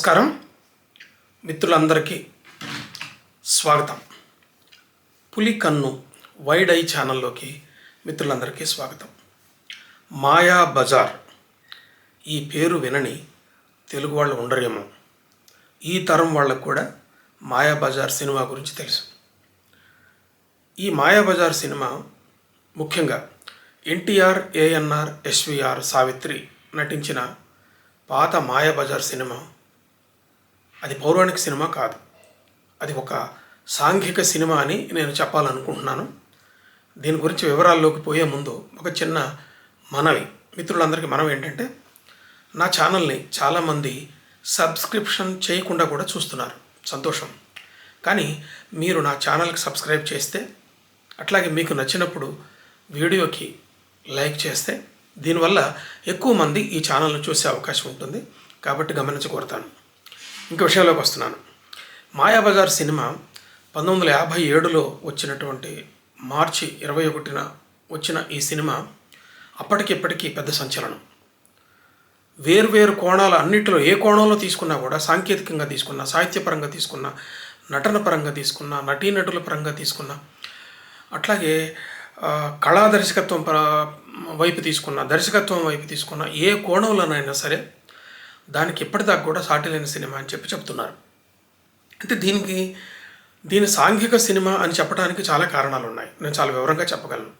నమస్కారం. మిత్రులందరికీ స్వాగతం. పులి కన్ను వైడ్ ఐ ఛానల్లోకి మిత్రులందరికీ స్వాగతం. మాయా బజార్ ఈ పేరు వినని తెలుగు వాళ్ళు ఉండరేమో. ఈ తరం వాళ్ళకు కూడా మాయా బజార్ సినిమా గురించి తెలుసు. ఈ మాయా బజార్ సినిమా ముఖ్యంగా ఎన్టీఆర్ ఏఎన్ఆర్ ఎస్విఆర్ సావిత్రి నటించిన పాత మాయాబజార్ సినిమా అది పౌరాణిక సినిమా కాదు. అది ఒక సాంఘిక సినిమా అని నేను చెప్పాలనుకుంటున్నాను. దీని గురించి వివరాల్లోకి పోయే ముందు ఒక చిన్న మనవి. మిత్రులందరికీ మనవి ఏంటంటే నా ఛానల్ని చాలామంది సబ్స్క్రిప్షన్ చేయకుండా కూడా చూస్తున్నారు. సంతోషం. కానీ మీరు నా ఛానల్కి సబ్స్క్రైబ్ చేస్తే అట్లాగే మీకు నచ్చినప్పుడు వీడియోకి లైక్ చేస్తే దీనివల్ల ఎక్కువ మంది ఈ ఛానల్ను చూసే అవకాశం ఉంటుంది. కాబట్టి గమనించకూడతాను ఇంక విషయంలోకి వస్తున్నాను. మాయాబజార్ సినిమా పంతొమ్మిది వందల యాభై ఏడులో వచ్చినటువంటి మార్చి ఇరవై ఒకటిన వచ్చిన ఈ సినిమా అప్పటికిప్పటికీ పెద్ద సంచలనం. వేర్వేరు కోణాల అన్నిటిలో ఏ కోణంలో తీసుకున్నా కూడా సాంకేతికంగా తీసుకున్నా సాహిత్యపరంగా తీసుకున్నా నటన పరంగా తీసుకున్నా నటీనటుల పరంగా తీసుకున్నా అట్లాగే కళా దర్శకత్వం వైపు తీసుకున్న దర్శకత్వం వైపు తీసుకున్న ఏ కోణంలోనైనా సరే దానికి ఇప్పటిదాకా కూడా సాటి లేని సినిమా అని చెప్పి చెప్తున్నారు. అంటే దీనికి దీని సాంఘిక సినిమా అని చెప్పడానికి చాలా కారణాలు ఉన్నాయి నేను చాలా వివరంగా చెప్పగలను.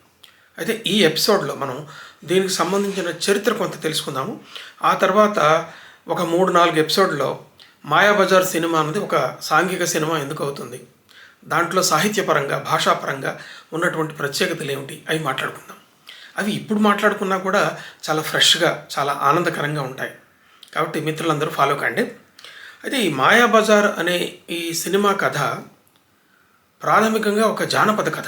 అయితే ఈ ఎపిసోడ్లో మనం దీనికి సంబంధించిన చరిత్ర కొంత తెలుసుకుందాము. ఆ తర్వాత ఒక మూడు నాలుగు ఎపిసోడ్లో మాయాబజార్ సినిమా అనేది ఒక సాంఘిక సినిమా ఎందుకు అవుతుంది? దాంట్లో సాహిత్యపరంగా భాషాపరంగా ఉన్నటువంటి ప్రత్యేకతలు ఏమిటి? అవి మాట్లాడుకుందాం. అవి ఇప్పుడు మాట్లాడుకున్నా కూడా చాలా ఫ్రెష్గా చాలా ఆనందకరంగా ఉంటాయి. కాబట్టి మిత్రులందరూ ఫాలో కండి. అయితే ఈ మాయాబజార్ అనే ఈ సినిమా కథ ప్రాథమికంగా ఒక జానపద కథ.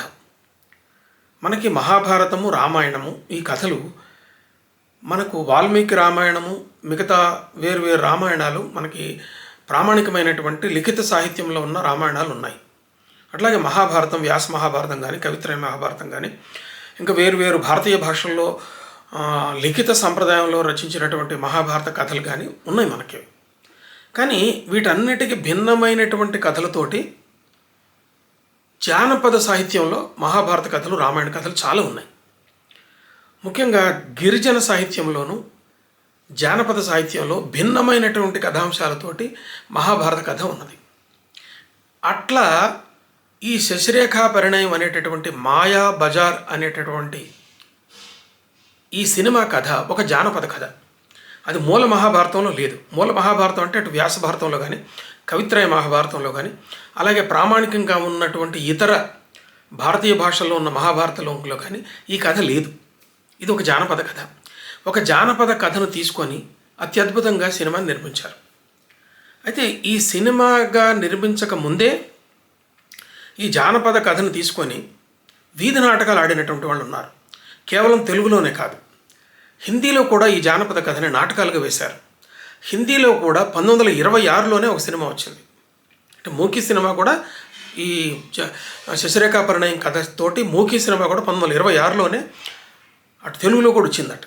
మనకి మహాభారతము రామాయణము ఈ కథలు మనకు వాల్మీకి రామాయణము మిగతా వేరువేరు రామాయణాలు మనకి ప్రామాణికమైనటువంటి లిఖిత సాహిత్యంలో ఉన్న రామాయణాలు ఉన్నాయి. అట్లాగే మహాభారతం వ్యాస మహాభారతం కానీ కవిత్రయ మహాభారతం కానీ ఇంకా వేరు వేరు భారతీయ భాషల్లో లిఖిత సంప్రదాయంలో రచించినటువంటి మహాభారత కథలు కానీ ఉన్నాయి మనకి. కానీ వీటన్నిటికీ భిన్నమైనటువంటి కథలతోటి జానపద సాహిత్యంలో మహాభారత కథలు రామాయణ కథలు చాలా ఉన్నాయి. ముఖ్యంగా గిరిజన సాహిత్యంలోనూ జానపద సాహిత్యంలో భిన్నమైనటువంటి కథాంశాలతోటి మహాభారత కథ ఉన్నది. అట్లా ఈ శశిరేఖా పరిణయం అనేటటువంటి మాయా బజార్ అనేటటువంటి ఈ సినిమా కథ ఒక జానపద కథ. అది మూల మహాభారతంలో లేదు. మూల మహాభారతం అంటే అటు వ్యాస భారతంలో కానీ కవిత్రయ మహాభారతంలో కానీ అలాగే ప్రామాణికంగా ఉన్నటువంటి ఇతర భారతీయ భాషల్లో ఉన్న మహాభారతంలో కానీ ఈ కథ లేదు. ఇది ఒక జానపద కథ. ఒక జానపద కథను తీసుకొని అత్యద్భుతంగా సినిమాని నిర్మించారు. అయితే ఈ సినిమాగా నిర్మించక ముందే ఈ జానపద కథను తీసుకొని వీధి నాటకాలు ఆడినటువంటి వాళ్ళు ఉన్నారు. కేవలం తెలుగులోనే కాదు. హిందీలో కూడా ఈ జానపద కథని నాటకాలుగా వేశారు. హిందీలో కూడా పంతొమ్మిది వందల ఇరవై ఆరులోనే ఒక సినిమా వచ్చింది. అంటే మూకీ సినిమా కూడా ఈ జ- శశిరేఖా పరిణయం కథతోటి మూకీ సినిమా కూడా పంతొమ్మిది వందల ఇరవై ఆరులోనే అటు తెలుగులో కూడా వచ్చిందట.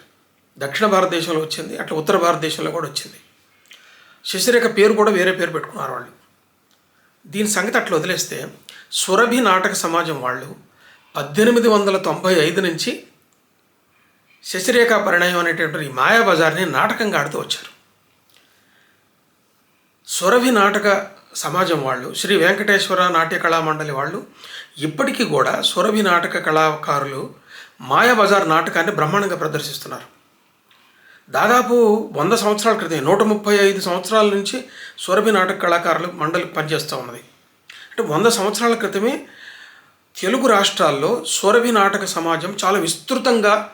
దక్షిణ భారతదేశంలో వచ్చింది అట్లా ఉత్తర భారతదేశంలో కూడా వచ్చింది. శశిరేఖ పేరు కూడా వేరే పేరు పెట్టుకున్నారు వాళ్ళు. దీని సంగతి అట్లా వదిలేస్తే సురభి నాటక సమాజం వాళ్ళు పద్దెనిమిది వందల తొంభై ఐదు నుంచి శశిరేఖ పరిణయం అనేటువంటి ఈ మాయాబజార్ని నాటకంగా ఆడుతూ వచ్చారు. సురభి నాటక సమాజం వాళ్ళు శ్రీ వెంకటేశ్వర నాట్య కళా మండలి వాళ్ళు ఇప్పటికీ కూడా సురభి నాటక కళాకారులు మాయాబజార్ నాటకాన్ని బ్రహ్మాండంగా ప్రదర్శిస్తున్నారు. దాదాపు వంద సంవత్సరాల క్రితం నూట ముప్పై ఐదు సంవత్సరాల నుంచి సురభి నాటక కళాకారులు మండలి పనిచేస్తూ ఉన్నది. అంటే వంద సంవత్సరాల క్రితమే తెలుగు రాష్ట్రాల్లో సురభి నాటక సమాజం చాలా విస్తృతంగా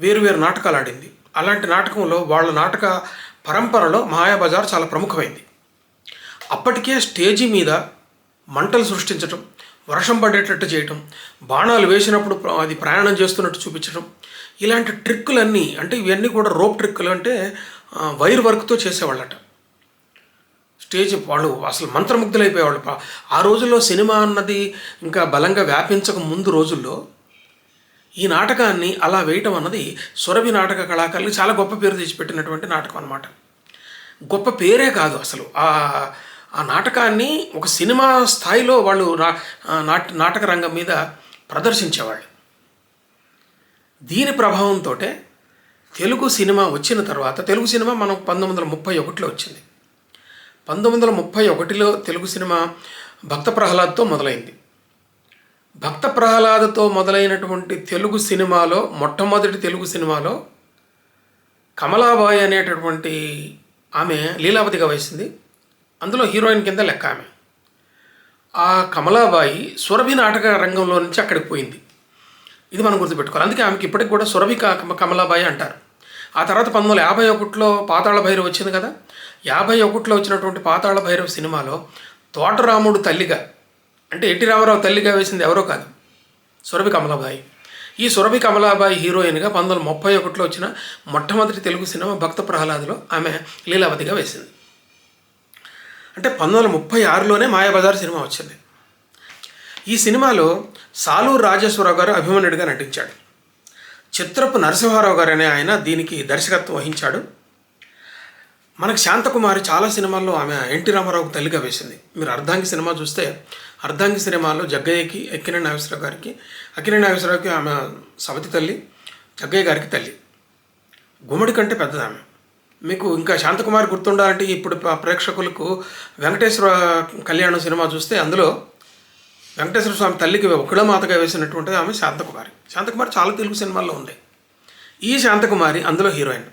వేరువేరు నాటకాలు ఆడింది. అలాంటి నాటకంలో వాళ్ళ నాటక పరంపరలో మాయాబజార్ చాలా ప్రముఖమైంది. అప్పటికే స్టేజీ మీద మంటలు సృష్టించటం వర్షం పడేటట్టు చేయటం బాణాలు వేసినప్పుడు అది ప్రయాణం చేస్తున్నట్టు చూపించడం ఇలాంటి ట్రిక్కులన్నీ అంటే ఇవన్నీ కూడా రోప్ ట్రిక్కులు అంటే వైర్ వర్క్తో చేసేవాళ్ళట. స్టేజ్ వాళ్ళు అసలు మంత్రముగ్ధులైపోయేవాళ్ళు. ఆ రోజుల్లో సినిమా అన్నది ఇంకా బలంగా వ్యాపించక ముందు రోజుల్లో ఈ నాటకాన్ని అలా వేయటం అన్నది సురభి నాటక కళాకారులు చాలా గొప్ప పేరు తెచ్చిపెట్టినటువంటి నాటకం అన్నమాట. గొప్ప పేరే కాదు అసలు. ఆ ఆ నాటకాన్ని ఒక సినిమా స్థాయిలో వాళ్ళు నా నాట నాటక రంగం మీద ప్రదర్శించేవాళ్ళు. దీని ప్రభావంతో తెలుగు సినిమా వచ్చిన తర్వాత తెలుగు సినిమా మనం పంతొమ్మిది వందల ముప్పై ఒకటిలో వచ్చింది. పంతొమ్మిది వందల ముప్పై ఒకటిలో తెలుగు సినిమా భక్త ప్రహ్లాద్తో మొదలైంది. భక్త ప్రహ్లాదతో మొదలైనటువంటి తెలుగు సినిమాలో మొట్టమొదటి తెలుగు సినిమాలో కమలాబాయి అనేటటువంటి ఆమె లీలావతిగా వేసింది అందులో హీరోయిన్ కింద లెక్క ఆమె. ఆ కమలాబాయి సురభి నాటక రంగంలో నుంచి అక్కడికి పోయింది. ఇది మనం గుర్తుపెట్టుకోవాలి. అందుకే ఆమెకి ఇప్పటికి కూడా సురభి కమలాబాయి అంటారు. ఆ తర్వాత పంతొమ్మిది వందల యాభై ఒకటిలో పాతాళ భైరవ్ వచ్చింది కదా. యాభై ఒకటిలో వచ్చినటువంటి పాతాళ భైరవ్ సినిమాలో తోటరాముడు తల్లిగా అంటే ఎన్టీ రామారావు తల్లిగా వేసింది ఎవరో కాదు. సురభి కమలాబాయి. ఈ సురభి కమలాబాయి హీరోయిన్గా పంతొమ్మిది వందల ముప్పై ఒకటిలో వచ్చిన మొట్టమొదటి తెలుగు సినిమా భక్త ప్రహ్లాద్లో ఆమె లీలావతిగా వేసింది. అంటే పంతొమ్మిది వందల ముప్పై ఆరులోనే మాయాబజార్ సినిమా వచ్చింది. ఈ సినిమాలో సాలూరు రాజేశ్వరరావు గారు అభిమన్యుడిగా నటించాడు. చిత్రపు నరసింహారావు గారు అనే ఆయన దీనికి దర్శకత్వం వహించాడు. మనకు శాంతకుమారి చాలా సినిమాల్లో ఆమె ఎన్టీ రామారావుకు తల్లిగా వేసింది. మీరు అర్ధాంగి సినిమా చూస్తే అర్ధాంగి సినిమాలో జగ్గయ్యకి ఎక్కిన నాగేశ్వరరావు గారికి అక్కిన నాగేశ్వరరావుకి ఆమె సవతి తల్లి జగ్గయ్య గారికి తల్లి. గుమ్మడి కంటే పెద్దది ఆమె మీకు ఇంకా శాంతకుమారి గుర్తుండాలంటే ఇప్పుడు ప్రేక్షకులకు వెంకటేశ్వర కళ్యాణం సినిమా చూస్తే అందులో వెంకటేశ్వర స్వామి తల్లికి ఒకళ్ళ మాతగా వేసినటువంటిది ఆమె శాంతకుమారి. శాంతకుమారి చాలా తెలుగు సినిమాల్లో ఉంది ఈ శాంతకుమారి అందులో హీరోయిన్.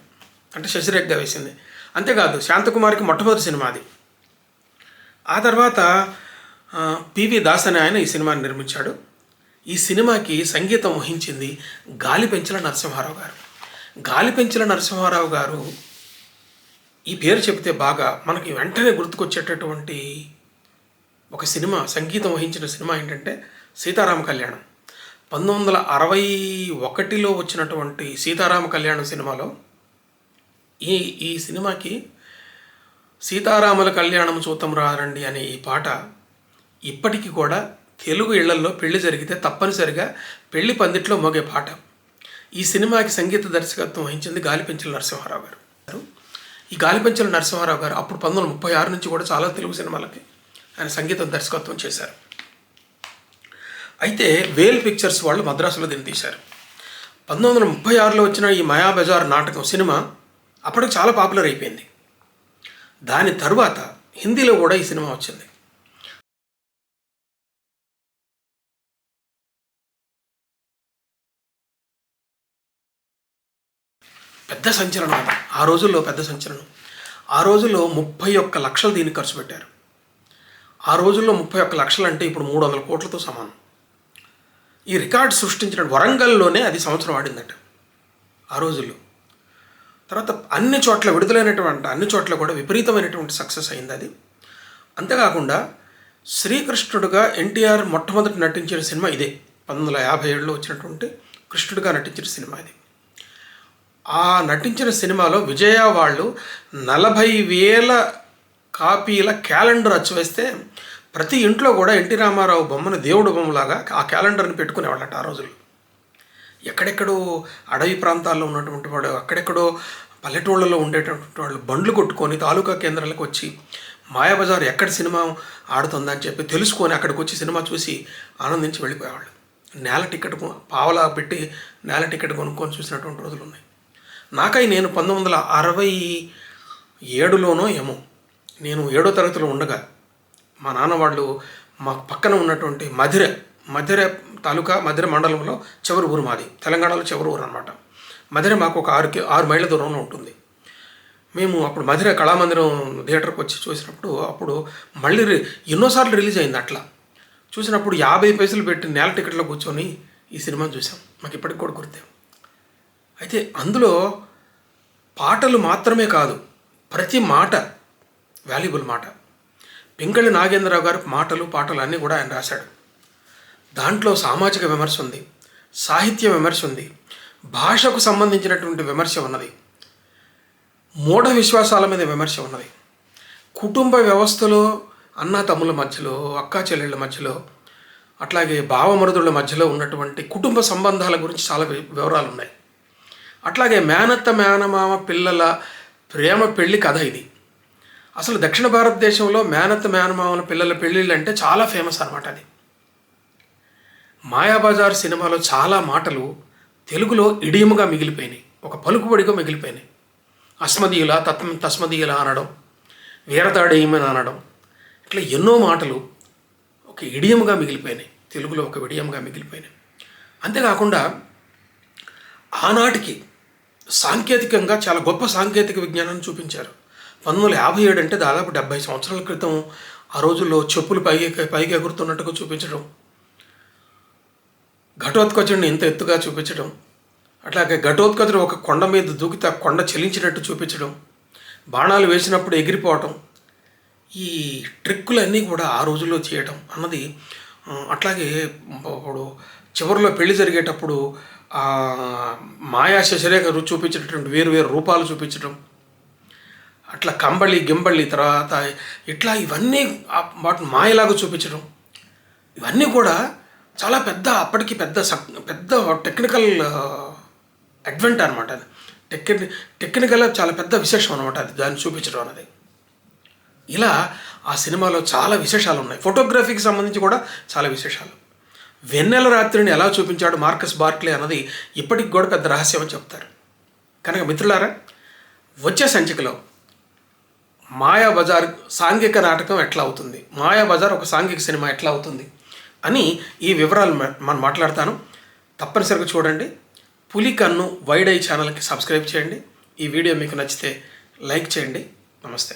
అంటే శశిరేఖగా వేసింది. అంతేకాదు శాంతకుమారికి మొట్టమొదటి సినిమా అది. ఆ తర్వాత పివి దాస్ అనే ఆయన ఈ సినిమాని నిర్మించాడు. ఈ సినిమాకి సంగీతం వహించింది గాలి పెంచల నరసింహారావు గారు. గాలి పెంచల నరసింహారావు గారు ఈ పేరు చెబితే బాగా మనకి వెంటనే గుర్తుకొచ్చేటటువంటి ఒక సినిమా సంగీతం వహించిన సినిమా ఏంటంటే సీతారామ కళ్యాణం. పంతొమ్మిది వందల అరవై ఒకటిలో వచ్చినటువంటి సీతారామ కళ్యాణం సినిమాలో ఈ ఈ సినిమాకి సీతారాముల కళ్యాణం చూతం రారండి అనే ఈ పాట ఇప్పటికీ కూడా తెలుగు ఇళ్ళల్లో పెళ్ళి జరిగితే తప్పనిసరిగా పెళ్ళి పందిట్లో మోగే పాట. ఈ సినిమాకి సంగీత దర్శకత్వం వహించింది గాలిపెంచల నరసింహారావు గారు. ఈ గాలిపెంచల నరసింహారావు గారు అప్పుడు పంతొమ్మిది వందల ముప్పై ఆరు నుంచి కూడా చాలా తెలుగు సినిమాలకి ఆయన సంగీతం దర్శకత్వం చేశారు. అయితే వేల్ పిక్చర్స్ వాళ్ళు మద్రాసులో దీన్ని తీశారు పంతొమ్మిది వందల ముప్పై ఆరులో వచ్చిన ఈ మాయాబజార్ నాటకం సినిమా అప్పటికి చాలా పాపులర్ అయిపోయింది. దాని తరువాత హిందీలో కూడా ఈ సినిమా వచ్చింది. పెద్ద సంచలనం అది. ఆ రోజుల్లో పెద్ద సంచలనం. ఆ రోజుల్లో ముప్పై ఒక్క లక్షలు దీనికి ఖర్చు పెట్టారు. ఆ రోజుల్లో ముప్పై ఒక్క లక్షలు అంటే ఇప్పుడు మూడు వందల కోట్లతో సమానం. ఈ రికార్డు సృష్టించిన వరంగల్లోనే అది సంవత్సరం ఆడిందట. ఆ రోజుల్లో. తర్వాత అన్ని చోట్ల విడుదలైనటువంటి అన్ని చోట్ల కూడా విపరీతమైనటువంటి సక్సెస్ అయింది అది. అంతేకాకుండా శ్రీకృష్ణుడుగా ఎన్టీఆర్ మొట్టమొదటి నటించిన సినిమా ఇదే. పంతొమ్మిది వందల యాభై ఏడులో వచ్చినటువంటి కృష్ణుడిగా నటించిన సినిమా ఇది. ఆ నటించిన సినిమాలో విజయ వాళ్ళు నలభై వేల కాపీల క్యాలెండర్ అచ్చవేస్తే ప్రతి ఇంట్లో కూడా ఎన్టీ రామారావు బొమ్మను దేవుడు బొమ్మలాగా ఆ క్యాలెండర్ని పెట్టుకునేవాళ్ళట ఆ రోజుల్లో. ఎక్కడెక్కడో అడవి ప్రాంతాల్లో ఉన్నటువంటి వాడు అక్కడెక్కడో పల్లెటూళ్ళలో ఉండేటటువంటి వాళ్ళు బండ్లు కొట్టుకొని తాలూకా కేంద్రాలకు వచ్చి మాయాబజార్ ఎక్కడ సినిమా ఆడుతుందని చెప్పి తెలుసుకొని అక్కడికి వచ్చి సినిమా చూసి ఆనందించి వెళ్ళిపోయేవాళ్ళు. నేల టికెట్ కొ- పావలా పెట్టి నేల టికెట్ కొనుక్కొని చూసినటువంటి రోజులు ఉన్నాయి. నాకై నేను పంతొమ్మిది వందల అరవై ఏడులోనో ఏమో నేను ఏడో తరగతిలో ఉండగా మా నాన్న వాళ్ళు మా పక్కన ఉన్నటువంటి మధిర మధుర తాలూకా మధుర మండలంలో చివరి ఊరు మాది. తెలంగాణలో చివరి ఊరు అనమాట మధుర మాకు ఒక ఆరు ఆరు మైళ్ళ దూరంలో ఉంటుంది. మేము అప్పుడు మధుర కళామందిరం థియేటర్కి వచ్చి చూసినప్పుడు అప్పుడు మళ్ళీ ఎన్నోసార్లు రిలీజ్ అయింది అట్లా. చూసినప్పుడు యాభై పైసలు పెట్టి నేల టికెట్లో కూర్చొని ఈ సినిమాని చూసాం. మాకు ఇప్పటికి కూడా గుర్తే. అయితే అందులో పాటలు మాత్రమే కాదు ప్రతి మాట వాల్యుబుల్ మాట. పింగళి నాగేంద్రరావు గారు మాటలు పాటలు అన్నీ కూడా ఆయన రాశాడు. దాంట్లో సామాజిక విమర్శ ఉంది సాహిత్య విమర్శ ఉంది భాషకు సంబంధించినటువంటి విమర్శ ఉన్నది మూఢ విశ్వాసాల మీద విమర్శ ఉన్నది. కుటుంబ వ్యవస్థలో అన్న తమ్ముల మధ్యలో అక్కా చెల్లెళ్ళ మధ్యలో అట్లాగే భావమరుదుల మధ్యలో ఉన్నటువంటి కుటుంబ సంబంధాల గురించి చాలా వివరాలు ఉన్నాయి. అట్లాగే మేనత్త మేనమామ పిల్లల ప్రేమ పెళ్ళి కథ ఇది. అసలు దక్షిణ భారతదేశంలో మేనత్త మేనమామల పిల్లల పెళ్ళిళ్ళు అంటే చాలా ఫేమస్ అనమాట అది. మాయాబజార్ సినిమాలో చాలా మాటలు తెలుగులో ఇడియముగా మిగిలిపోయినాయి. ఒక పలుకుబడిగా మిగిలిపోయినాయి. అస్మదీయుల తత్ తస్మదీయుల అనడం వీరతాడేయమని అనడం ఇట్లా ఎన్నో మాటలు ఒక ఇడియముగా మిగిలిపోయినాయి. తెలుగులో ఒక విడియంగా మిగిలిపోయినాయి. అంతేకాకుండా ఆనాటికి సాంకేతికంగా చాలా గొప్ప సాంకేతిక విజ్ఞానాన్ని చూపించారు. పంతొమ్మిది వందల యాభై ఏడు అంటే దాదాపు డెబ్బై సంవత్సరాల క్రితం ఆ రోజుల్లో చెప్పులు పైకి పైకి ఎగురుతున్నట్టుగా చూపించడం ఘటోత్కచుడిని ఇంత ఎత్తుగా చూపించడం అట్లాగే ఘటోత్కచుడు ఒక కొండ మీద దూకితే ఆ కొండ చెలించినట్టు చూపించడం బాణాలు వేసినప్పుడు ఎగిరిపోవటం ఈ ట్రిక్కులన్నీ కూడా ఆ రోజుల్లో చేయటం అన్నది అట్లాగే ఇప్పుడు చివరిలో పెళ్ళి జరిగేటప్పుడు మాయా శశరేఖ చూపించినటువంటి చూపించేటటువంటి వేరు వేరు రూపాలు చూపించడం అట్లా కంబళి గింబళి తర్వాత ఇట్లా ఇవన్నీ వాటిని మాయలాగా చూపించడం ఇవన్నీ కూడా చాలా పెద్ద అప్పటికి పెద్ద సక్ పెద్ద టెక్నికల్ అడ్వెంట్ అనమాట అది. టెక్ని టెక్నికల్ చాలా పెద్ద విశేషం అనమాట అది దాన్ని చూపించడం అనేది ఇలా ఆ సినిమాలో చాలా విశేషాలు ఉన్నాయి. ఫోటోగ్రఫీకి సంబంధించి కూడా చాలా విశేషాలు. వెన్నెల రాత్రిని ఎలా చూపించాడు మార్కస్ బార్క్లే అన్నది ఇప్పటికి కూడా పెద్ద రహస్యం అని చెప్తారు. కనుక మిత్రులారా వచ్చే సంచికలో మాయా బజార్ సాంఘిక నాటకం ఎట్లా అవుతుంది? మాయా బజార్ ఒక సాంఘిక సినిమా ఎట్లా అవుతుంది? అని ఈ వివరాలు మనం మాట్లాడతాను. తప్పనిసరిగా చూడండి. పులి కన్ను వైడ్ ఐ ఛానల్కి సబ్స్క్రైబ్ చేయండి. ఈ వీడియో మీకు నచ్చితే లైక్ చేయండి. నమస్తే.